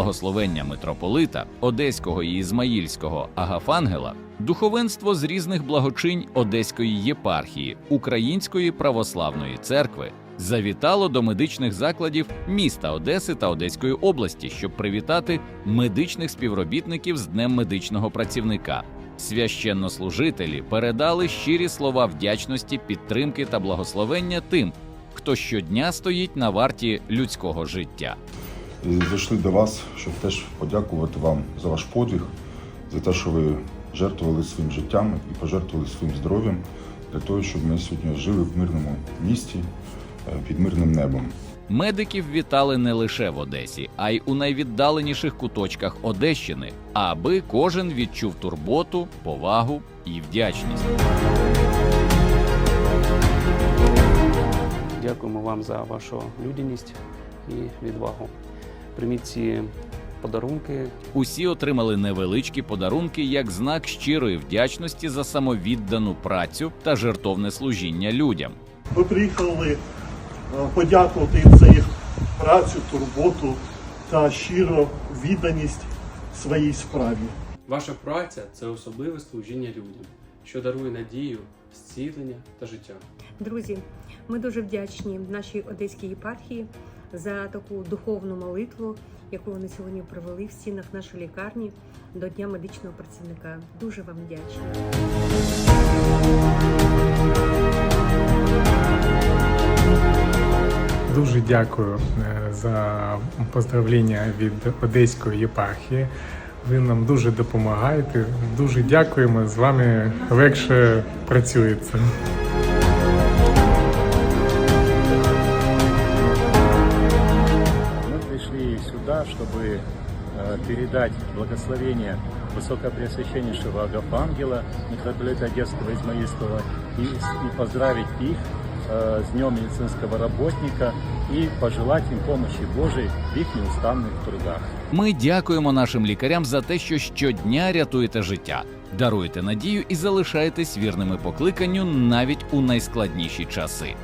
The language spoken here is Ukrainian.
благословення митрополита Одеського і Ізмаїльського Агафангела, духовенство з різних благочинь Одеської єпархії Української православної церкви завітало до медичних закладів міста Одеси та Одеської області, щоб привітати медичних співробітників з Днем медичного працівника. Священнослужителі передали щирі слова вдячності, підтримки та благословення тим, хто щодня стоїть на варті людського життя. І зайшли до вас, щоб теж подякувати вам за ваш подвиг, за те, що ви жертвували своїм життям і пожертвували своїм здоров'ям для того, щоб ми сьогодні жили в мирному місті е, під мирним небом. Медиків вітали не лише в Одесі, а й у найвіддаленіших куточках Одещини, аби кожен відчув турботу, повагу і вдячність. Дякуємо вам за вашу людяність і відвагу. Прийміть ці подарунки. Усі отримали невеличкі подарунки як знак щирої вдячності за самовіддану працю та жертовне служіння людям. Ми приїхали е, подякувати їм за їх працю, турботу та щиро відданість своїй справі. Ваша праця це особливе служіння людям, що дарує надію, зцілення та життя. Друзі, ми дуже вдячні нашій одеській єпархії за таку духовну молитву, яку вони сьогодні провели в стінах нашої лікарні до Дня медичного працівника. Дуже вам вдячні. Дуже дякую е, за поздравлення від Одеської єпархії. Ви нам дуже допомагаєте. Дуже дякуємо. З вами легше працюється. чтобы э, передать благословение Высокопреосвященнейшего Агафангела, митрополита Одесского Измаильского, и, и поздравить их э, с Днем медицинского работника и пожелать им помощи Божией в их неустанных трудах. Ми дякуємо нашим лікарям за те, що щодня рятуєте життя, даруєте надію і залишаєтесь вірними покликанню навіть у найскладніші часи.